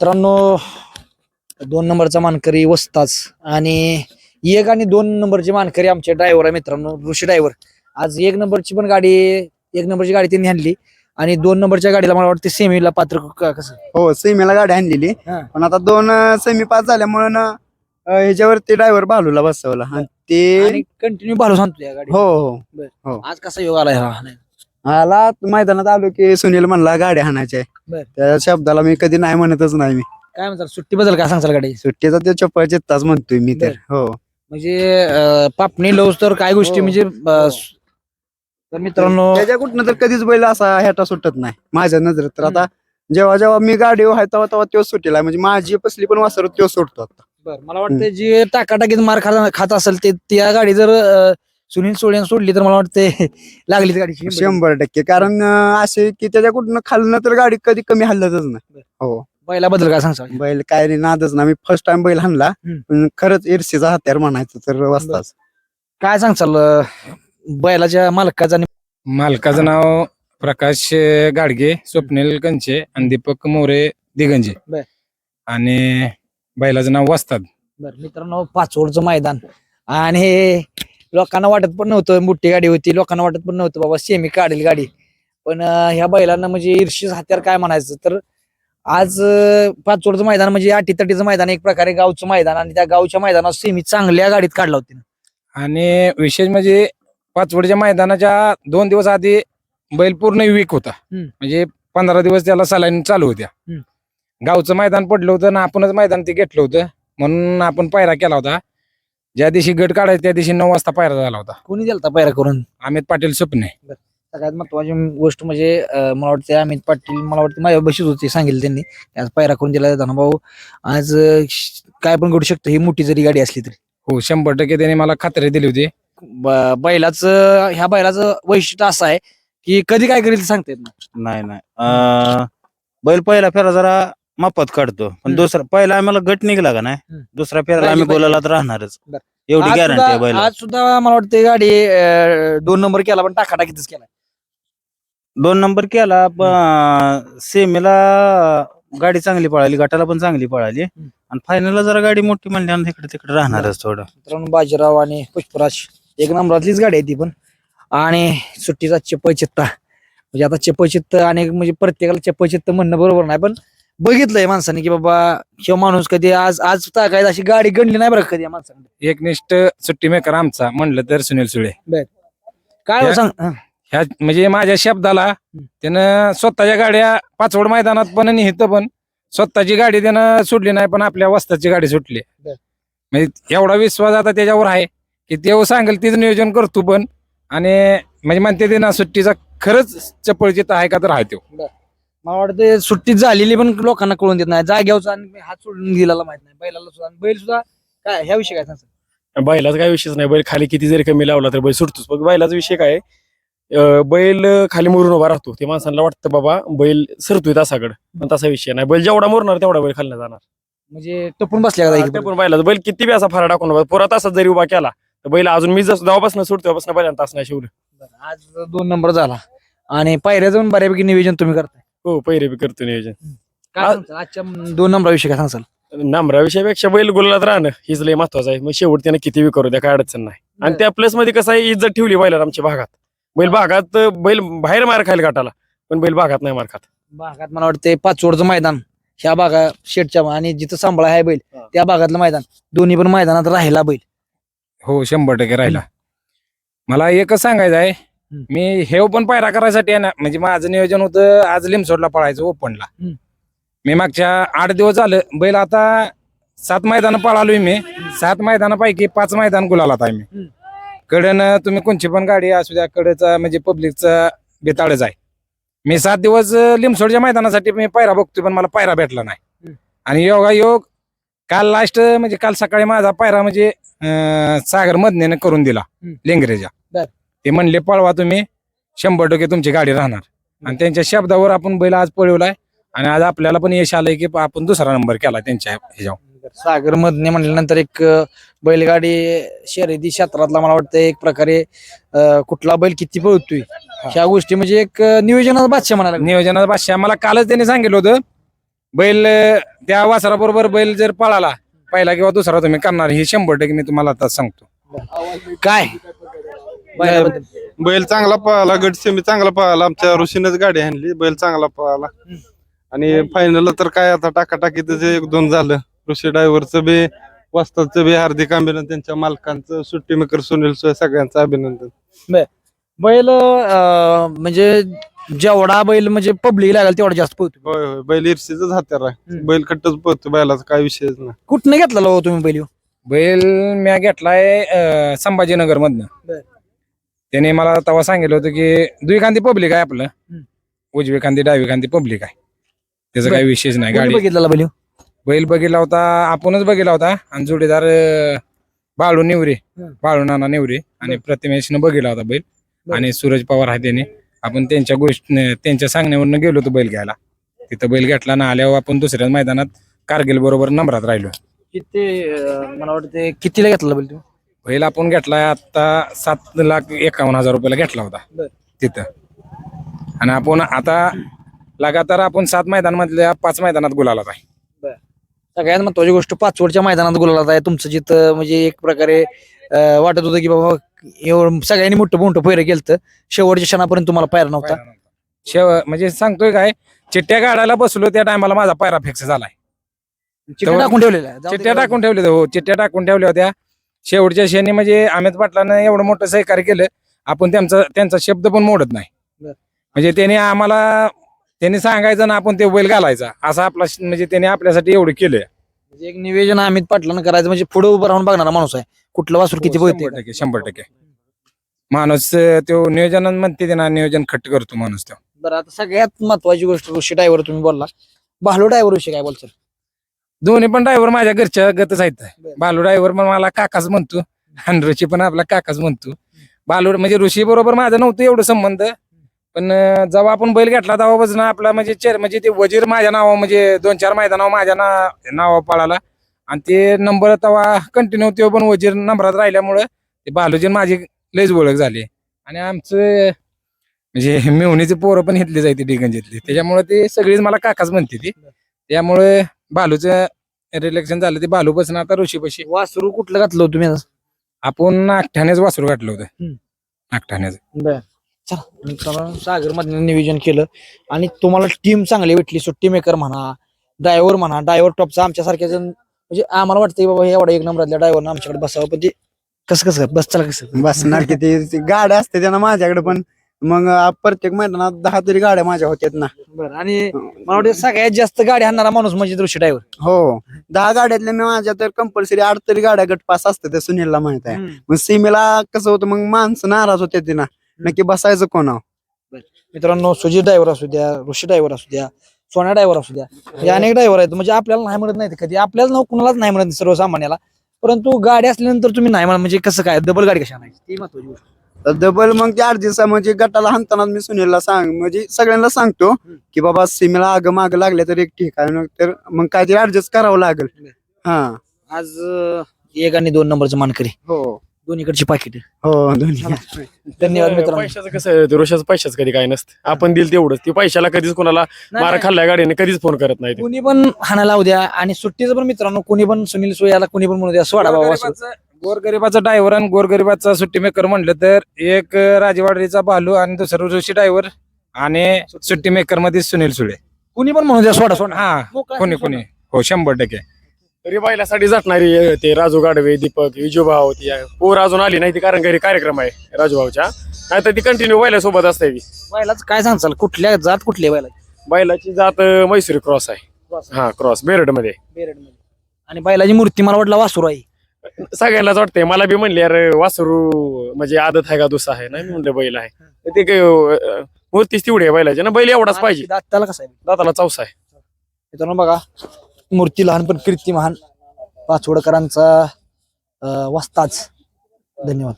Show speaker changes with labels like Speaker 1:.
Speaker 1: मित्रांनो दोन नंबरचा मानकरी वस्ताच आणि एक आणि दोन नंबरचे मानकरी आमचे ड्रायव्हर आहे मित्रांनो ऋषी ड्रायव्हर आज एक नंबरची पण गाडी एक नंबरची गाडी त्यांनी आणली आणि दोन नंबरच्या गाडीला मला वाटतं सेमीला पात्र क- कसं?
Speaker 2: हो सेमीला गाडी आणलेली.
Speaker 1: हा.
Speaker 2: पण आता दोन सेमी पास झाल्यामुळे ना अं, ह्याच्यावरती ड्रायव्हर भालूला बसवला. आणि ते
Speaker 1: आणि कंटिन्यू भालो सांगतो या गाडी
Speaker 2: हो हो.
Speaker 1: आज कसा योग आला हा?
Speaker 2: आला मैदानात आलो की सुनील म्हणला गाडी हाणायची
Speaker 1: बर.
Speaker 2: त्या शब्दाला मी कधी नाही म्हणतच नाही मी.
Speaker 1: काय म्हणतात सुट्टी बद्दल काय सांगचाल गाडी?
Speaker 2: सुट्टीचा ते चप्पल चित्ताच म्हणतोय मी तर हो.
Speaker 1: म्हणजे अं, पापणी लवस तर काय गोष्टी
Speaker 2: हो.
Speaker 1: म्हणजे अं, तर मित्रांनो
Speaker 2: त्याच्या कुठनं तर कधीच बैल असा ह्याटा सुटत नाही माझ्या नजरेत. तर आता जेव्हा जेव्हा मी गाडी आहे तेव्हा तेव्हा तो सुटीला म्हणजे माझी पसली पण वासर तो सुटतो आता.
Speaker 1: बर मला वाटतं जे टाकाटाकीत मार खात खात असेल ते त्या गाडी जर अं, सुनील सोळ्यान सोडली तर मला वाटते लागलीच गाडी
Speaker 2: शंभर टक्के. कारण अं, असे की त्याच्या कुठनं खालनं तर गाडी कधी कमी हल्लतच नाही. हो.
Speaker 1: पहिला बद्दल काय सांगता
Speaker 2: बैल काय रे नादच ना मी फर्स्ट टाइम बैल हाणला
Speaker 1: हम्म.
Speaker 2: पण खरंच ईर्षेचा हत्यार म्हणायचं तर वाजताच
Speaker 1: काय सांगचाल अं, बैलाच्या मालकाचा आणि
Speaker 3: मालकाचं नाव प्रकाश गाडगे स्वप्नील कंचे आणि दीपक मोरे दिगंजे.
Speaker 1: बर.
Speaker 3: आणि बैलाचं नाव वस्ताद.
Speaker 1: बर मित्रांनो पाचवडचं मैदान. आणि हे लोकांना वाटत पण नव्हतं मोठी गाडी होती लोकांना वाटत पण नव्हतं बाबा सेमी काढेल गाडी. पण ह्या बैलांना म्हणजे ईर्षीच हत्यार काय म्हणायचं? तर आज अं, पाचवडचं मैदान म्हणजे अटीतटीचं मैदान एक प्रकारे गावचं मैदान आणि त्या गावच्या मैदानात सेमी चांगल्या गाडीत काढला होती
Speaker 3: आणि विशेष म्हणजे पाचवडच्या मैदानाच्या दोन दिवस आधी बैल पूर्ण वीक होता. म्हणजे पंधरा दिवस त्याला सलाईन चालू होत्या. गावचं मैदान पडलं होतं ना आपणच मैदान ते घेतलं होतं. म्हणून आपण पायरा केला होता. ज्या दिवशी गट काढायचा त्या दिवशी नऊ वाजता पायरा झाला होता.
Speaker 1: कोणी दिलता पैरा करून?
Speaker 3: अमित पाटील स्वप्ने.
Speaker 1: सगळ्यात महत्वाची गोष्ट म्हणजे अं, मला वाटतं अमित पाटील मला वाटतं माझ्या बशीच होती सांगितलं त्यांनी. आज पायरा करून दिला जाताना. भाऊ आज अं, श- काय पण घडू शकतं ही मोठी जरी गाडी असली तरी.
Speaker 3: हो शंभर टक्के त्याने मला खात्री दिली होती.
Speaker 1: ब- बैलाचं ह्या बैलाचं वैशिष्ट्य असं आहे की कधी काय करेल ते सांगता येत नाही.
Speaker 4: नाही नाही. अं, बैल पहिला फेरा जरा मापात काढतो. पण
Speaker 1: हम्म.
Speaker 4: दुसरा पहिला आम्हाला गट निघला का नाही?
Speaker 1: हम्म.
Speaker 4: दुसरा आम्ही
Speaker 1: पाहिजे.
Speaker 4: बोलायला राहणारच.
Speaker 1: बरं.
Speaker 4: एवढी
Speaker 1: आज
Speaker 4: गॅरंटी आहे
Speaker 1: सुद्धा-
Speaker 4: बैल
Speaker 1: आज सुद्धा मला वाटतं गाडी अं, दोन नंबर केला पण टाकाटाकीतच केला.
Speaker 4: दोन नंबर केला पण सेमीला गाडी चांगली पळाली गटाला पण चांगली पळाली. आणि फायनलला जरा गाडी मोठी म्हणल्यावर इकडे तिकडे राहणारच थोडं.
Speaker 1: मित्रांनो बाजीराव आणि पुष्पराज एक नंबरातलीच गाडी आहे ती पण. आणि सुट्टीचा चप्पल चित्ता म्हणजे आता चप्पल चित्त आणि म्हणजे प्रत्येकाला चप्पल चित्त म्हणणं बरोबर नाही पण बघितलंय माणसाने की बाबा ह्यो माणूस कधी आज आज काय अशी गाडी गणली नाही बरं का कधी या माणसाने
Speaker 3: एकनिष्ठ सुट्टी मेकर आमचा म्हणलं तर सुनील सुळे.
Speaker 1: काय हो
Speaker 3: या-
Speaker 1: सांग हा.
Speaker 3: ह्या म्हणजे माझ्या शब्दाला त्यानं स्वतःच्या गाड्या पाचवड मैदानात पण आणि इथं पण स्वतःची गाडी त्यानं सोडली नाही पण आपल्या वस्ताची गाडी सुटली.
Speaker 1: बर.
Speaker 3: म्हणजे एवढा विश्वास आता त्याच्यावर आहे की तेव्हा सांगेल तीच नियोजन करतो पण आणि म्हणजे म्हणते ते ना सुट्टीचा खरंच चपळचित आहे का तर आहे तो.
Speaker 1: मला वाटतं सुट्टीत झालेली पण लोकांना कळून देत नाही. जाग्यावचा आणि हात सोडून गेलेला माहीत नाही. बैलाला सुद्धा आणि बैल सुद्धा काय ह्या विषयी काय सांगतो
Speaker 5: बैलाचा काय विषयच नाही. बैल खाली किती जरी कमी लावला तर बैल सुटतोच. मग बैलाचा विषय काय? अं, बैल खाली मुरून उभा राहतो. ते माणसांना वाटतं बाबा बैल सरतोय तासाकडे पण तसा विषय नाही. बैल जेवढा मुरणार तेवढा बैल खाली जाणार.
Speaker 1: म्हणजे टपून बसल्या का
Speaker 5: ते पण बैलाचा. बैल किती बी असा फरा टाकून उभा, पुरा तासात जरी उभा केला तर बैल अजून मी जसं जेव्हापासून सुटतो तेव्हापासून बैलांना तास नाही शिवलं.
Speaker 1: आज दोन नंबर झाला. आणि पायऱ्या जाऊन बऱ्यापैकी नियोजन तुम्ही करताय.
Speaker 5: हो पैरे बी करतो नियोजन.
Speaker 1: काय सांगताल? आजच्या दोन नंबराविषयी काय सांगाल?
Speaker 5: नामराविषयापेक्षा बैल गुलालात राहणं हीच लय महत्वाचं आहे. मग शेवट त्याने किती बी करू द्या काय अडचण नाही. आणि त्या प्लसमध्ये कसं आहे इज्जत ठेवली बैलाला आमच्या भागात. बैल भागात बैल बाहेर मार खायला गाठाला पण बैल भागात नाही मार खात.
Speaker 1: भागात मला वाटते पाचवडचं मैदान ह्या भागा शेटच्या आणि जिथं सांभाळा आहे बैल
Speaker 5: हा.
Speaker 1: त्या भागातलं मैदान. दोन्ही पण मैदानात राहिला बैल.
Speaker 3: हो शंभर टक्के राहिला. मला एकच सांगायचं आहे. मी हे पण पायरा करायसाठी आहे ना म्हणजे माझं नियोजन होतं आज लिमसोडला पळायचं ओपनला. मी मागच्या आठ दिवस झालं बैल आता सात मैदान पळालोय मी सात मैदानापैकी पाच मैदान गुलालात आहे मी. कडनं तुम्ही कोणची पण गाडी असू द्या कडेचा म्हणजे पब्लिकचा बेताळच आहे मी सात दिवस लिमसोडच्या मैदानासाठी मी पायरा बघतोय पण मला पायरा भेटला नाही. आणि योगा योग काल लास्ट म्हणजे काल सकाळी माझा पायरा म्हणजे सागर मधनेनं करून दिला. लेंगरेजा. ते म्हणले पळवा तुम्ही शंभर टक्के तुमची गाडी राहणार. आणि त्यांच्या शब्दावर आपण बैल आज पळवलाय आणि आज आपल्याला पण यश आलंय की आपण दुसरा नंबर केला त्यांच्या ह्याच्यावर.
Speaker 1: सागर मधने म्हणल्यानंतर एक बैलगाडी शर्यती क्षेत्रातला मला वाटतं एक प्रकारे अं, कुठला बैल किती पळतोय? ह्या गोष्टी म्हणजे एक नियोजनाचा बादशाह म्हणायला लागेल.
Speaker 3: नियोजनात बादशाह. मला कालच त्यांनी सांगितलं होतं बैल अं, त्या वासराबरोबर बैल जर पळाला पहिला किंवा दुसरा तुम्ही करणार हे शंभर टक्के मी तुम्हाला आता सांगतो.
Speaker 1: काय? बैलाबद्दल.
Speaker 6: बैल चांगला पळाला गट सेमी चांगला पळाला आमच्या ऋषीनेच गाडी आणली बैल चांगला पळाला आणि फायनल तर काय आता टाकाटाकीच एक दोन झालं ऋषी ड्रायव्हरचं बी वस्ताचं बी हार्दिक अभिनंदन त्यांच्या मालकांचं सुट्टी मेकर सुनील सोय सगळ्यांचं अभिनंदन
Speaker 1: बैल अं, म्हणजे जेवढा बैल म्हणजे पब्लिक लागेल तेवढा जास्त पळतो
Speaker 6: होय होय बैल इर्षीच हात्यार आहे
Speaker 1: हम्म.
Speaker 6: बैल कट्टच पळतो बैलाचा काय विषयच नाही
Speaker 1: कुठनं घेतलेला हो तुम्ही बैल ह्यो?
Speaker 3: बैल म्या घेतलाय संभाजीनगर मधनं
Speaker 1: बर.
Speaker 3: त्याने मला तेव्हा सांगितलं होतं की दुई खांदी पब्लिक आहे आपलं. उजवी खांदी डावी खांदी पब्लिक आहे. त्याचा. काही विशेष नाही. गाडी
Speaker 1: बघितलेला बैल?
Speaker 3: बैल बघितला होता आपणच बघितला होता. आणि जोडीदार बाळू निवरे. बाळू नाना निवरे आणि प्रतिमेशनं बघितला होता बैल. आणि सूरज पवार आहे त्याने. आपण त्यांच्या गोष्टी त्यांच्या सांगण्यावरनं गेलो होतो बैल घ्यायला. तिथं बैल घेतला ना आल्यावर आपण दुसऱ्या मैदानात कारगिल बरोबर नंबरात राहिलो.
Speaker 1: किती मला वाटतं कितीला घेतला बैल तू
Speaker 3: बैल आपण घेतलाय आता सात लाख एकावन्न हजार रुपयाला घेतला होता. तिथं. आणि आपण आता लगातार आपण सात मैदानामधल्या पाच मैदानात गुलाला आहे.
Speaker 1: सगळ्यात महत्वाची गोष्ट पाचवडच्या मैदानात गुलाला आहे. तुमचं जिथं म्हणजे एक प्रकारे अं, वाटत होतं की बाबा एवढं सगळ्यांनी मोठं मोठं पैर केलं शेवटच्या क्षणापर्यंत तुम्हाला पायरा नव्हता.
Speaker 3: शेव म्हणजे सांगतोय काय चिट्ट्या गाडायला बसलो त्या टायमाला माझा पायरा फिक्स झालाय.
Speaker 1: चिठ्ठ्या
Speaker 3: तेव्हा-
Speaker 1: टाकून ठेवलेला
Speaker 3: चिट्ट्या टाकून ठेवल्या हो चिट्ट्या टाकून ठेवल्या होत्या. शेवटच्या शेणी म्हणजे अमित पाटलानं एवढं मोठं सहकार्य केलं आपण त्यांचा त्यांचा शब्द पण मोडत नाही. म्हणजे त्याने आम्हाला त्यांनी सांगायचं ना आपण ते बैल घालायचा. असं आपला म्हणजे त्याने आपल्यासाठी एवढं केलंय.
Speaker 1: म्हणजे एक निवेदन अमित पाटलानं करायचं म्हणजे पुढे उभं राहून बघणारा माणूस आहे. कुठलं वासूर किती
Speaker 3: हो, शंभर टक्के शंभर टक्के. माणूस तो नियोजन म्हणते ते ना नियोजन खट्ट करतो माणूस तो.
Speaker 1: बरं आता सगळ्यात महत्वाची गोष्ट ऋषी ड्रायव्हर तुम्ही बोलला. भालो ड्रायव्हर विषयी काय बोलतो
Speaker 3: दोन्ही पण ड्रायव्हर माझ्या घरच्या गतच आहेत. बालू ड्रायव्हर पण मला काकाच म्हणतो. आणि ऋषी पण आपला काकाच म्हणतो. बालू म्हणजे ऋषी बरोबर माझं नव्हतं एवढं संबंध. पण जेव्हा आपण बैल घेतला तेव्हा ना आपला म्हणजे चेर म्हणजे ते वजीर माझ्या नावा म्हणजे दोन चार मैदानावर माझ्या ना नावा पळाला. आणि ते नंबर तेव्हा कंटिन्यू तो पण वजीर नंबरात राहिल्यामुळं ते बालूजी माझी लयच ओळख झाली. आणि आमचं म्हणजे मेवणीचे पोरं पण घेतली जायते डिगंजीतली त्याच्यामुळे ते सगळीच मला काकाच म्हणते ती. त्यामुळे बालूचं रिलेक्शन झालं ते बालू पासून आता ऋषीपाशी
Speaker 1: वासरू कुठलं घातलं होतं तुम्ही?
Speaker 3: आपण नागठाण्याच वासरू घातलं होतं.
Speaker 1: हम्म.
Speaker 3: नागठाण्याच.
Speaker 1: चला मित्रांनो सागर मधनं नियोजन केलं आणि तुम्हाला टीम चांगली भेटली सुट्टी मेकर म्हणा ड्रायव्हर म्हणा ड्रायव्हर टॉपचा आमच्यासारख्या जण म्हणजे आम्हाला वाटतं की बाबा हे एवढा एक नंबरातल्या ड्रायव्हर आमच्याकडे बसावं पण ते कसं कसं बस चला कसं.
Speaker 2: बसणार किती ती गाड्या असते त्यांना माझ्याकडे पण मग अं, प्रत्येक मैदानात दहा तरी गाड्या माझ्या होत्यात ना.
Speaker 1: बरं आणि मला वाटतं सगळ्यात जास्त गाडी आणणारा माणूस म्हणजे ऋषी ड्रायव्हर
Speaker 2: हो. दहा गाड्यातल्या मी माझ्या तर कंपल्सरी आठ तरी गाड्या गट पास असते ते सुनीलला माहीत आहे. मग सीमेला कसं होतं मग माणसं नाराज होते ती ना नक्की बसायचं कोणावर?
Speaker 1: मित्रांनो सुजित ड्रायव्हर असू द्या ऋषी ड्रायव्हर असू द्या सोन्या ड्रायव्हर असू द्या हे अनेक ड्रायव्हर आहेत. म्हणजे आपल्याला नाही म्हणत नाही ते कधी. आपल्याला ना कुणालाच नाही म्हणत सर्वसामान्याला. परंतु गाडी असल्यानंतर तुम्ही नाही म्हणा म्हणजे कसं काय? डबल गाडी कशा नाही ती महत्वाची गोष्ट.
Speaker 2: तर डबल मग आठ दिवसा म्हणजे गटाला हाणताना मी सुनीलला सांग म्हणजे सगळ्यांना सांगतो की बाबा सीमेला आग माग लागले तर एक ठीक आहे तर मग काहीतरी ऍडजस्ट करावं लागेल. हा.
Speaker 1: आज अं, एक आणि दोन नंबरचं मानकरी.
Speaker 2: हो.
Speaker 1: दोन्हीकडची पाकिट
Speaker 2: हो दोन्ही.
Speaker 1: धन्यवाद मित्रांनो.
Speaker 5: पैशाचं कसं आहे, ते रोषाचं पैशाचं कधी काय नसतं. आपण दिल तेवढंच. ती पैशाला कधीच कोणाला
Speaker 1: नाही,
Speaker 5: मारा
Speaker 1: नाही.
Speaker 5: खाल्लाय गाडीने कधीच फोन करत नाही ते.
Speaker 1: कोणी पण हाणाला उद्या आणि सुट्टीचं पण मित्रांनो कोणी पण सुनील सोयाला कोणी पण म्हणू द्या. सोडा बाबा.
Speaker 3: गोरगरिबाचं- ड्रायव्हर आणि गोरगरिबाचा सुट्टी मेकर म्हणलं तर एक राजवाडीचा बालू आणि दुसरा ऋषी ड्रायव्हर आणि सुट्टी मेकरमध्ये सुनील सुळे.
Speaker 1: कोणी पण म्हणू द्या सोडा सोडा.
Speaker 3: हा
Speaker 1: मोकळा
Speaker 3: कोणी
Speaker 1: सोडा.
Speaker 3: कोणी. हो शंभर टक्के.
Speaker 5: तरी बैलासाठी जाटणारी अं, ते राजू गाडवे दीपक विजूभाऊ ती आहे. पोर अजून आली नाही ती कारण घरी कार्यक्रम आहे राजूभाऊच्या नाही तर ती कंटिन्यू बैला सोबत असते ती.
Speaker 1: बैलाच काय सांगचाल कुठल्या जात कुठली आहे बैलाची?
Speaker 5: बैलाची जात अं, मैसुरी क्रॉस आहे. हा क्रॉस बेरडमध्ये
Speaker 1: बेरडमध्ये. आणि बैलाची मूर्ती मला वाटलं वासुर आहे
Speaker 5: सगळ्यालाच वाटतंय. मला बी म्हणले अरे वासरू म्हणजे आदत आहे का दुसरा आहे? नाही मी म्हणलं बैल आहे. ते अं, मूर्तीच तेवढी आहे बैलाची. ना बैल एवढाच पाहिजे.
Speaker 1: दाताला कसं आहे?
Speaker 5: दाताला चौसा आहे.
Speaker 1: मित्रांनो बघा मूर्ती लहान पण कीर्ती महान पाचवडकरांचा अं, वस्ताच धन्यवाद.